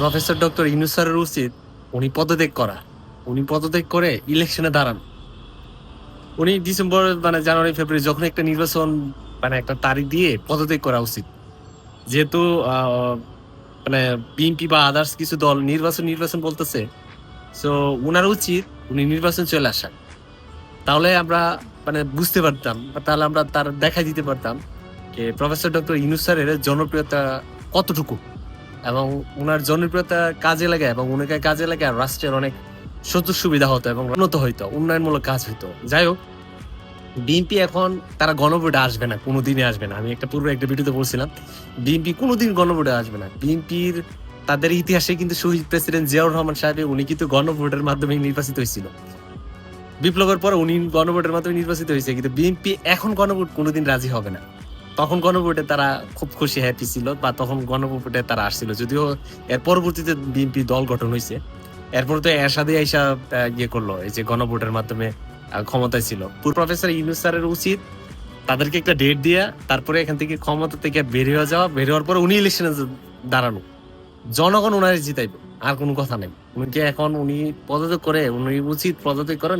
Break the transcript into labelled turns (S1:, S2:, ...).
S1: Professor doctor Yunus স্যারের উচিত উনি পদত্যাগ করা। উনি পদত্যাগ করে ইলেকশনে দাঁড়ান। উনি ডিসেম্বর মানে জানুয়ারি, ফেব্রুয়ারি যখন একটা নির্বাচন মানে একটা তারিখ দিয়ে পদত্যাগ করা উচিত। যেহেতু মানে বিএনপি বা আদার্স কিছু দল নির্বাচন নির্বাচন বলতেছে সো উনার উচিত উনি নির্বাচন চলে আসা তাহলে আমরা মানে বুঝতে পারতাম, বা তাহলে আমরা তার দেখা দিতে পারতাম, যে প্রফেসর ডক্টর ইউনুস স্যারের জনপ্রিয়তা কতটুকু। এবং ওনার জনপ্রিয়তা কাজে লাগে এবং ওনাকে কাজে লাগে আর রাষ্ট্রের অনেক সুযোগ সুবিধা হতো এবং উন্নত হইতো, উন্নয়নমূলক কাজ হইতো। যাই হোক, বিএনপি এখন, তারা গণভোটে আসবে না, কোনোদিনই আসবে না। আমি একটা পূর্বে একটা ভিডিওতে বলছিলাম, বিএনপি কোনোদিন গণভোটে আসবে না। বিএনপির, তাদের ইতিহাসে কিন্তু শহীদ প্রেসিডেন্ট জিয়াউর রহমান সাহেব উনি কিন্তু গণভোটের মাধ্যমে নির্বাচিত হয়েছিল। বিপ্লবের পর উনি গণভোটের মাধ্যমে নির্বাচিত হয়েছে, কিন্তু বিএনপি এখন গণভোট কোনোদিন রাজি হবে না। তখন গণভোটে তারা খুব খুশি হ্যাপি ছিল বা তখন গণভোটে তারা আসছিল। যদিও এর পরবর্তীতে বিএনপি দল গঠন হয়েছে এরপর তো এরশাদে আইসা ইয়ে করল, এই যে গণভোটের মাধ্যমে ক্ষমতায় ছিল। পুরো প্রফেসর ইউনুস স্যারের উচিত তাদেরকে একটা ডেট দিয়া তারপরে এখান থেকে ক্ষমতা থেকে বের হয়ে যাওয়া। বের হওয়ার পর উনি ইলেকশনে দাঁড়ানো। জনগণ ওনারে জিতাইব, আর কোনো কথা নেই। উনিকে এখন উনি পদত্যাগ করে, উনি উচিত পদত্যাগ করেন?